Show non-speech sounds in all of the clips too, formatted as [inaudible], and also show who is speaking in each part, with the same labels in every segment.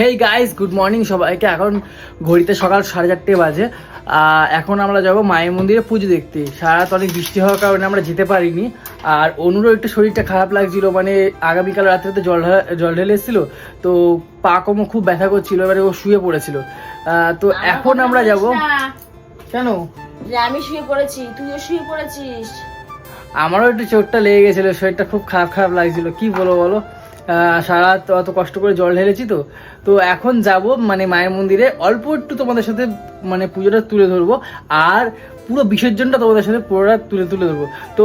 Speaker 1: Hey guys good morning সবাইকে। এখন ঘড়িতে সকাল সাড়ে চারটে বাজে। এখন আমরা যাব মায়ের মন্দিরে পুজো দেখতে। সারা অনেক বৃষ্টি হওয়ার কারণে আমরা যেতে পারিনি। আর অনুরও একটু শরীরটা খারাপ লাগছিল মানে আগামীকাল রাত্রে তো জল জল ঢেলে এসেছিল। তো পা কমও খুব ব্যথা করছিল এবারে ও শুয়ে পড়েছিল। তো এখন আমরা যাব কেন?
Speaker 2: যে আমি শুয়ে পড়েছি তুইও শুয়ে পড়েছিস।
Speaker 1: আমারও একটু চোটটা লেগে গেছিল শরীরটা খুব খারাপ খারাপ লাগছিল। কি বলো বলো? সারা অত কষ্ট করে জল ঢেলেছি তো। তো এখন যাব মানে মায়ের মন্দিরে। অল্প একটু তোমাদের সাথে মানে পুজোটা তুলে ধরবো। আর পুরো বিসর্জনটা তোমাদের সাথে পুরোটা তুলে তুলে ধরবো। তো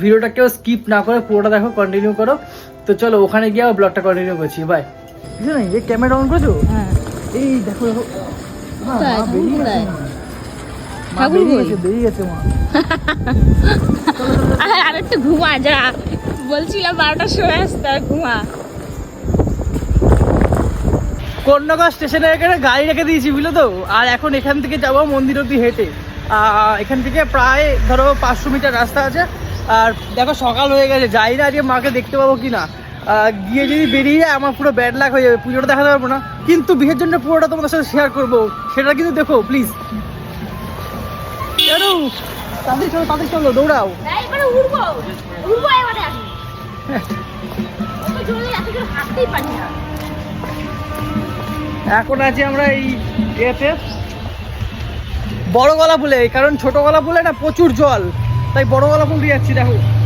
Speaker 1: ভিডিওটা কেউ স্কিপ না করে পুরোটা দেখো কন্টিনিউ করো। তো চলো ওখানে গিয়ে ব্লগটা কন্টিনিউ করছি। বাই কিছু নেই এই ক্যামেরা অন করছ?
Speaker 2: হ্যাঁ।
Speaker 1: এই দেখো দেখো? বেরিয়ে গেছে মা।
Speaker 2: আর আর একটু ঘুমা যা। বলছিলাম বারোটার সময় আসতে আর ঘুমা।
Speaker 1: কন্যাগর স্টেশনে এখানে গাড়ি রেখে দিয়েছি বুঝলো তো? আর এখন এখান থেকে যাব মন্দির অব্দি হেঁটে। এখান থেকে প্রায় ধরো পাঁচশো মিটার রাস্তা আছে। আর দেখো সকাল হয়ে গেছে। যাই না আজকে মাকে দেখতে পাবো কি না। গিয়ে যদি বেরিয়ে যায় আমার পুরো ব্যাড লাক হয়ে যাবে। পুজোটা দেখাতে পারব না। কিন্তু বিয়ের জন্য পুরোটা তোমাদের সাথে শেয়ার করব। সেটা কিন্তু দেখো প্লিজ তাদের চলো তাদের চলো দৌড়াও।
Speaker 2: এবারে উড়বো। [laughs]
Speaker 1: এখন আছি আমরা এই ইয়েতে বড় গলা ফুলে কারণ ছোট গলা ফুলে না প্রচুর জল। তাই বড় গলা ফুল দিয়ে যাচ্ছি, দেখো।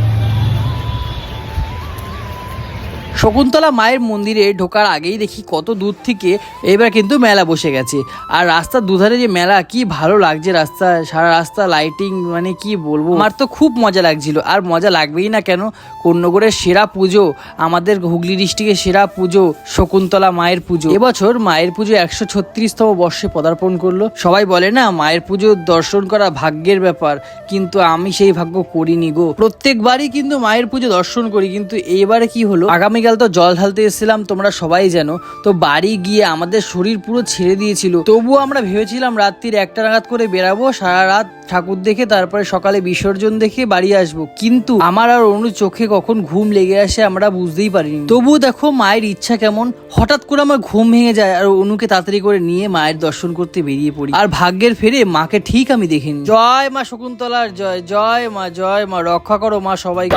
Speaker 1: শকুন্তলা মায়ের মন্দিরে ঢোকার আগেই দেখি কত দূর থেকে এবার কিন্তু মেলা বসে গেছে। আর রাস্তার দুধারে যে মেলা, কি ভালো লাগছে রাস্তা, সারা রাস্তা লাইটিং মানে কি বলব? আমার তো খুব মজা লাগছিল। আর মজা লাগবেই না কেন? কন্যগড়ের সেরা পুজো, আমাদের হুগলি ডিস্ট্রিক্টের সেরা পুজো, শকুন্তলা মায়ের পুজো। এবছর মায়ের পুজো একশো ছত্রিশতম বর্ষে পদার্পণ করল। সবাই বলে না, মায়ের পুজো দর্শন করা ভাগ্যের ব্যাপার, কিন্তু আমি সেই ভাগ্য করিনি গো। প্রত্যেকবারই কিন্তু মায়ের পুজো দর্শন করি, কিন্তু এইবারে কি হলো? আগামীকাল তো, জল ঢালতে এসেছিলাম, তোমরা সবাই জানো। তো বাড়ি গিয়ে আমাদের শরীর পুরো ছেড়ে দিয়েছিল। তবুও আমরা ভেবেছিলাম রাত্রির একটা নাগাদ করে বেরাবো, সারা রাত ঠাকুর দেখে, তারপরে সকালে বিসর্জন দেখে বাড়ি আসব। কিন্তু আমার আর অনু চোখে কখন ঘুম লেগে আসে আমরা বুঝতেই পারিনি। তবুও দেখো, মায়ের ইচ্ছা কেমন, হঠাৎ করে আমার ঘুম ভেঙে যায় আর অনুকে তাড়াতাড়ি করে নিয়ে মায়ের দর্শন করতে বেরিয়ে পড়ি। আর ভাগ্যের ফেরে মাকে ঠিক আমি দেখিনি। জয় মা শকুন্তলার জয় জয় মা জয় মা, রক্ষা করো মা সবাই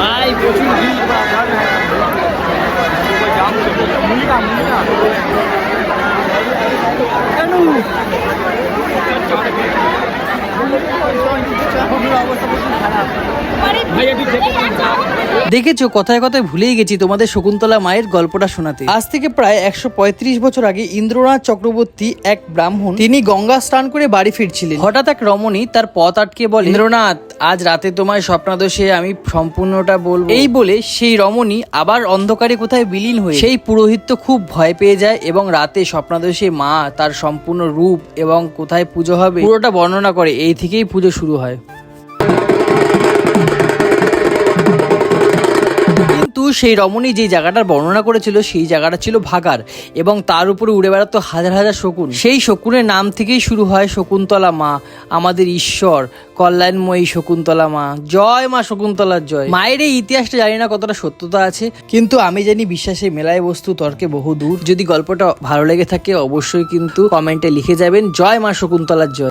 Speaker 1: dòng nữa. Canu. দেখেছ, কথায় কথায় ভুলেই গেছি তোমাদের শকুন্তলা মায়ের গল্পটা শোনাতে। আজ থেকে প্রায় একশো পঁয়ত্রিশ বছর আগে ইন্দ্রনাথ চক্রবর্তী এক ব্রাহ্মণ, তিনি গঙ্গা স্নান করে বাড়ি ফিরছিলেন। হঠাৎ এক রমণী তার পথ আটকে বলে, ইন্দ্রনাথ, আজ রাতে তোমায় স্বপ্নাদোষে আমি সম্পূর্ণটা বলব। এই বলে সেই রমণী আবার অন্ধকারে কোথায় বিলীন হয়ে সেই পুরোহিত খুব ভয় পেয়ে যায় এবং রাতে স্বপ্নাদোষে মা তার সম্পূর্ণ রূপ এবং কোথায় পুজো হবে পুরোটা বর্ণনা করে, এই থেকেই পুজো শুরু হয়। সেই রমণী যে জায়গাটার বর্ণনা করেছিল, সেই জায়গাটা ছিল ভাগার এবং তার উপরে উড়ে বেড়াতো হাজার হাজার শকুন। সেই শকুনের নাম থেকেই শুরু হয় শকুন্তলা মা, আমাদের ঈশ্বর, কল্যাণময়ী শকুন্তলা মা। জয় মা শকুন্তলার জয়। মায়ের এই ইতিহাসটা জানি না কতটা সত্যতা আছে, কিন্তু আমি জানি বিশ্বাসে মেলায় বস্তু তর্কে বহু দূর। যদি গল্পটা ভালো লেগে থাকে, অবশ্যই কিন্তু কমেন্টে লিখে যাবেন, জয় মা শকুন্তলার জয়।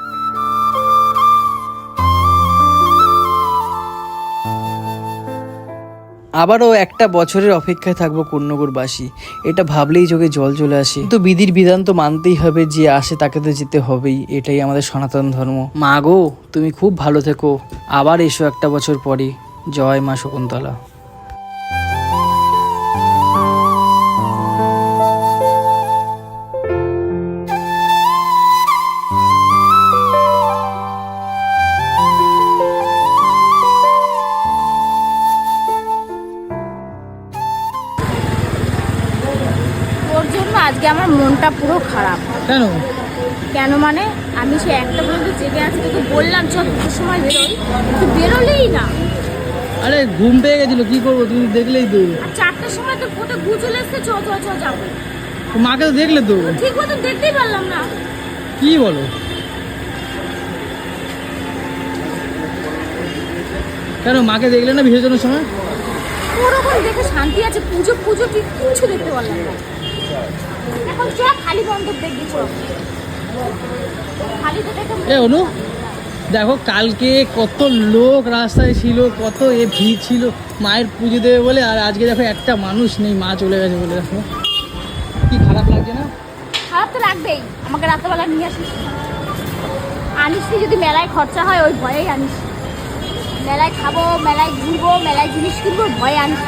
Speaker 1: আবারও একটা বছরের অপেক্ষায় থাকব কন্যগরবাসী। এটা ভাবলেই চোখে জল চলে আসে। তো বিধির বিধান তো মানতেই হবে যে আসে তাকে তো যেতে হবেই। এটাই আমাদের সনাতন ধর্ম। মা গো, তুমি খুব ভালো থেকো। আবার এসো একটা বছর পরে। জয় মা শকুন্তলা।
Speaker 2: আমার মনটা পুরো খারাপ।
Speaker 1: কেন?
Speaker 2: কেন মানে আমি সে একটা পর্যন্ত জেগে আছি তোকে বললাম চল দুটোর সময় বেরোই। তুই বেরোলেই না।
Speaker 1: আরে ঘুম পেয়ে গেছিল কি করব? তুমি দেখলেই তো।
Speaker 2: চারটার সময় তো কোটে গুজল এসছে চ চ চ যাব।
Speaker 1: মাকে তো দেখলে তো।
Speaker 2: ঠিক মতো দেখতেই পারলাম না।
Speaker 1: কি বলো? কেন মাকে দেখলে না বিসর্জনের সময়?
Speaker 2: ওরকম দেখে শান্তি আছে পুজো পুজো ঠিক কিছু দেখতে পারলাম না। এখন চ খালি মণ্ডপ দেখবি চ খালি তো দেখে
Speaker 3: অনু? দেখো কালকে কত লোক রাস্তায় ছিল কত এ ভিড় ছিল মায়ের পুজো দেবে বলে আর আজকে দেখো একটা মানুষ নেই মা চলে গেছে বলে দেখো। কি খারাপ লাগছে না?
Speaker 2: খারাপ তো লাগবেই আমাকে রাত্রেবেলা নিয়ে আসিস। আনিস যদি মেলায় খরচা হয় ওই ভয়েই আনিস। মেলায় খাব মেলায় ঘুরবো মেলায় জিনিস কিনবো ভয়ে আনিস।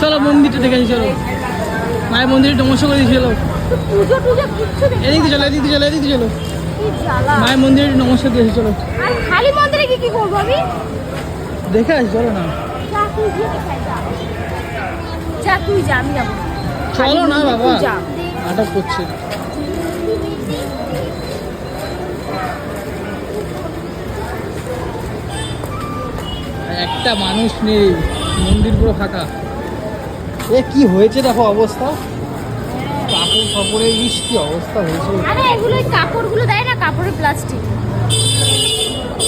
Speaker 3: চলো মন্দিরটা দেখে চলো। মায়ের মন্দিরে নমস্কার করে দিয়েছিল এদিকে চলো এদিকে চলো এদিকে চলো। মায়ের মন্দিরে নমস্কার দিয়ে আসি চলো
Speaker 2: খালি মন্দিরে কি কি করব আমি?
Speaker 3: দেখে আসি চলো না।
Speaker 2: যা তুই যা। আমি যাব।
Speaker 3: চলো না বাবা। নাটক করছে। একটা মানুষ নেই মন্দির পুরো ফাঁকা। এ কি হয়েছে দেখো অবস্থা? কাপড় ফাপড়ের ইস কি অবস্থা হয়েছে।
Speaker 2: আরে এগুলো কাপড়গুলো দেয় না কাপড়ের প্লাস্টিক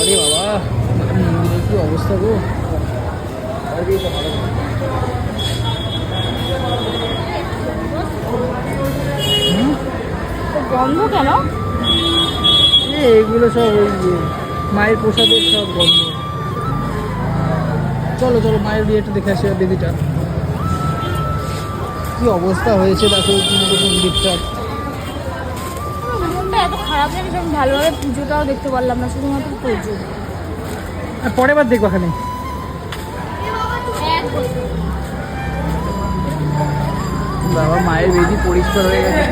Speaker 3: আরে বাবা কি অবস্থা গো?
Speaker 2: গন্ধ কেন?
Speaker 3: এগুলো সব ওই মায়ের প্রসাদের সব গন্ধ। চলো চলো মায়ের বিয়েটা দেখে আসি আর দিদিটা। কি অবস্থা হয়েছে দেখো পুরো মন্দিরটা
Speaker 2: মনটা এত খারাপ আমি ভালোভাবে পুজোটাও দেখতে পারলাম না শুধুমাত্র পুজো।
Speaker 3: আর পরের বার দেখব এখানে বাবা মায়ের বেদি পরিষ্কার হয়ে গেছে।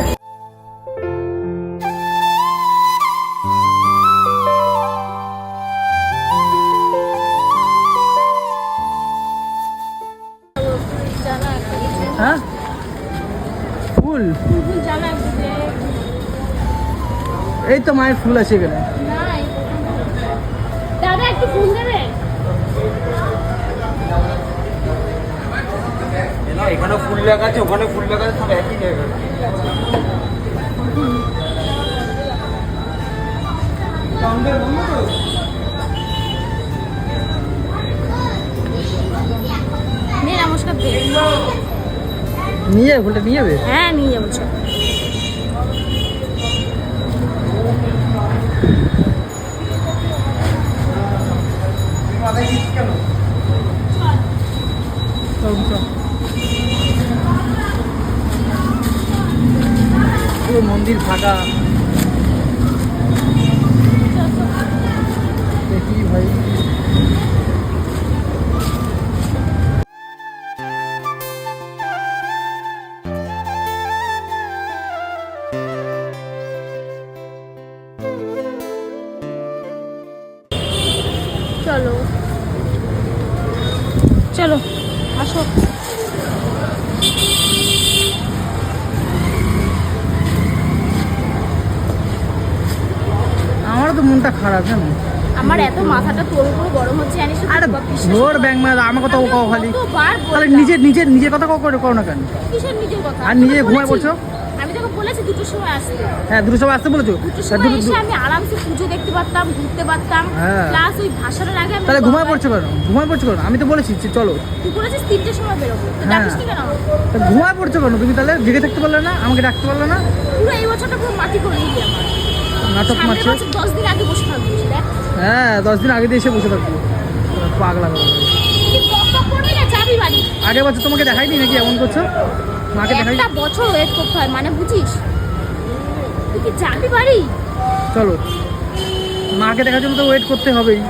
Speaker 3: হ্যাঁ? ফুল এই তো মায়ের ফুল আছে এখানে।
Speaker 2: নাই দাদা একটু ফুল দেবে
Speaker 4: এখানে ফুল লেখা আছে ওখানে ফুল লেখা আছে সব একই জায়গায়।
Speaker 2: নে নমস্কার
Speaker 3: নিয়ে যাবে ফুলটা নিয়ে যাবে?
Speaker 2: হ্যাঁ নিয়ে যাব চল।
Speaker 3: পুরো মন্দির ফাঁকা। দেখি ভাই।
Speaker 2: চলো। চলো আসো।
Speaker 3: আমারও তো মনটা খারাপ জানো?
Speaker 2: আমার এত মাথাটা তোর উপর গরম হচ্ছে জানিস?
Speaker 3: আরে আমার কথা কও খালি। তাহলে নিজের নিজের নিজের কথা কও করো না কেন?
Speaker 2: কিসের নিজের কথা?
Speaker 3: আর নিজে ঘুমায়
Speaker 2: বলেছি।
Speaker 3: পড়ছো?
Speaker 2: আমি তোকে বলেছি দুটোর সময় আসতে।
Speaker 3: হ্যাঁ আসতে বলেছ?
Speaker 2: দুটোর সময় এসে আমি আরামসে পুজো দেখতে পারতাম ঘুরতে পারতাম।
Speaker 3: হ্যাঁ।
Speaker 2: প্লাস ওই আগে আমি
Speaker 3: তাহলে ঘুমায় পড়ছো কেন? ঘুমায় পড়ছো কেন? আমি তো বলেছি যে চলো।
Speaker 2: তুই বলেছিস তিনটের সময় বেরোবো।
Speaker 3: হ্যাঁ।
Speaker 2: ডাকিস কেন?
Speaker 3: ঘুমায় পড়ছো কেন? তুমি তাহলে জেগে থাকতে পারলে না আমাকে ডাকতে পারলে না?
Speaker 2: পুরো এই বছরটা পুরো মাটি করে দিবি আমার।
Speaker 3: নাটক মারছে?
Speaker 2: বছর দশ দিন আগে বসে থাকবি
Speaker 3: হ্যাঁ দশ দিন আগে দিয়ে এসে বসে থাকব। পাগলা আগের বছর তোমাকে দেখাইনি নাকি এমন করছ?
Speaker 2: একটা বছর ওয়েট করতে হয় মানে বুঝিস? তুই কি যাবি বাড়ি?
Speaker 3: চলো। মাকে দেখার জন্য তো ওয়েট করতে হবেই।